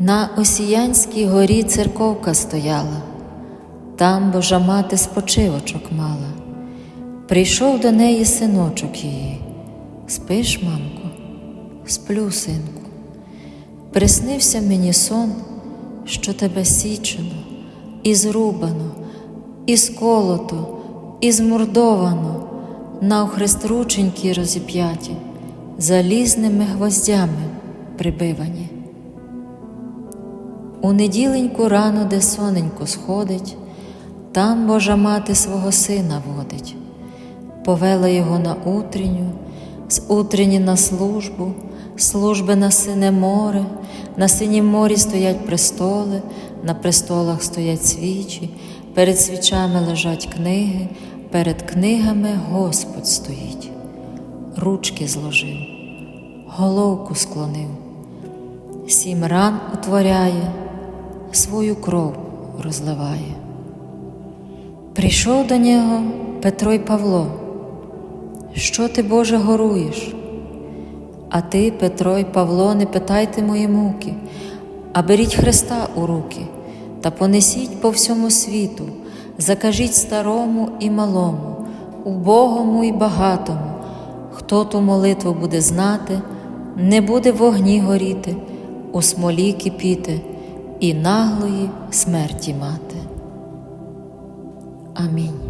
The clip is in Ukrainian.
На Осіянській горі церковка стояла, там Божа мати спочивочок мала. Прийшов до неї синочок її. Спиш, мамко, сплю, синку. Приснився мені сон, що тебе січено, і зрубано, і сколото, і змордовано, на охреструченькі розіп'яті, залізними гвоздями прибивані. У неділеньку рано, де соненько сходить, там Божа мати свого сина водить, повела його на утренню, з утренні на службу, служби на сине море, на синім морі стоять престоли, на престолах стоять свічі, перед свічами лежать книги, перед книгами Господь стоїть, ручки зложив, головку склонив. Сім ран утворяє, свою кров розливає. Прийшов до нього Петро й Павло. Що ти, Боже, горуєш? А ти, Петро й Павло, не питайте мої муки, а беріть Христа у руки та понесіть по всьому світу, закажіть старому і малому, убогому і багатому, хто ту молитву буде знати, не буде в вогні горіти, у смолі кипіти і наглої смерті мати. Амінь.